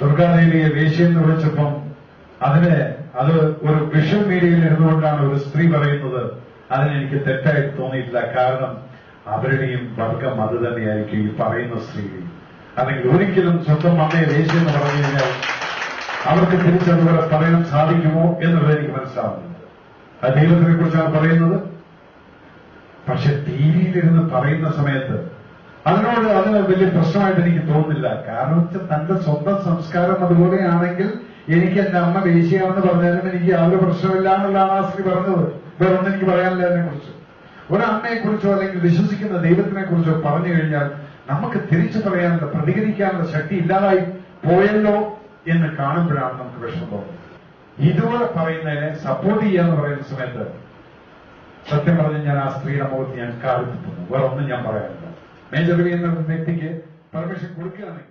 ദുർഗാദേവിയെ വേശി എന്ന് വിളിച്ചപ്പം അതിന് അത് ഒരു വിഷൻ മീഡിയയിൽ ഇരുന്നുകൊണ്ടാണ് ഒരു സ്ത്രീ പറയുന്നത്. അതിനെനിക്ക് തെറ്റായി തോന്നിയിട്ടില്ല. കാരണം അവരുടെയും വർഗം അത് തന്നെയായിരിക്കും ഈ പറയുന്ന സ്ത്രീയും അല്ലെങ്കിൽ ഒരിക്കലും സ്വന്തം അമ്മയെ വേശി എന്ന് പറഞ്ഞു കഴിഞ്ഞാൽ അവർക്ക് തിരിച്ചതുപോലെ പറയാൻ സാധിക്കുമോ എന്നുള്ളത് എനിക്ക് മനസ്സിലാവുന്നുണ്ട് അത് ദൈവത്തിനെ കുറിച്ചാണ് പറയുന്നത്. പക്ഷെ ടി വിയിലിരുന്ന് പറയുന്ന സമയത്ത് അതിനോട് അതിന് വലിയ പ്രശ്നമായിട്ട് എനിക്ക് തോന്നുന്നില്ല. കാരണം വെച്ചാൽ തന്റെ സ്വന്തം സംസ്കാരം അതുപോലെയാണെങ്കിൽ എനിക്ക് എന്റെ അമ്മ വേശിയാണെന്ന് പറഞ്ഞാലും എനിക്ക് യാതൊരു പ്രശ്നമില്ല എന്നുള്ളതാണ് ആ സ്ത്രീ പറഞ്ഞത്. വേറൊന്നും എനിക്ക് പറയാനില്ല അതിനെ കുറിച്ച് ഒരമ്മയെ കുറിച്ചോ അല്ലെങ്കിൽ വിശ്വസിക്കുന്ന ദൈവത്തിനെ കുറിച്ചോ പറഞ്ഞു കഴിഞ്ഞാൽ നമുക്ക് തിരിച്ചു പറയാനുള്ള പ്രതികരിക്കാനുള്ള ശക്തി ഇല്ലാതായി പോയല്ലോ എന്ന് കാണുമ്പോഴാണ് നമുക്ക് വിഷമം തോന്നുന്നത്. ഇതുപോലെ പറയുന്നതിനെ സപ്പോർട്ട് ചെയ്യാന്ന് പറയുന്ന സമയത്ത് സത്യം പറഞ്ഞ് ഞാൻ ആ സ്ത്രീയുടെ മുഖത്ത് ഞാൻ കാലത്തിട്ടുന്നു വേറെ ഒന്നും ഞാൻ പറയാനില്ല. മേജർ എന്ന വ്യക്തിക്ക് പെർമിഷൻ കൊടുക്കുകയാണെങ്കിൽ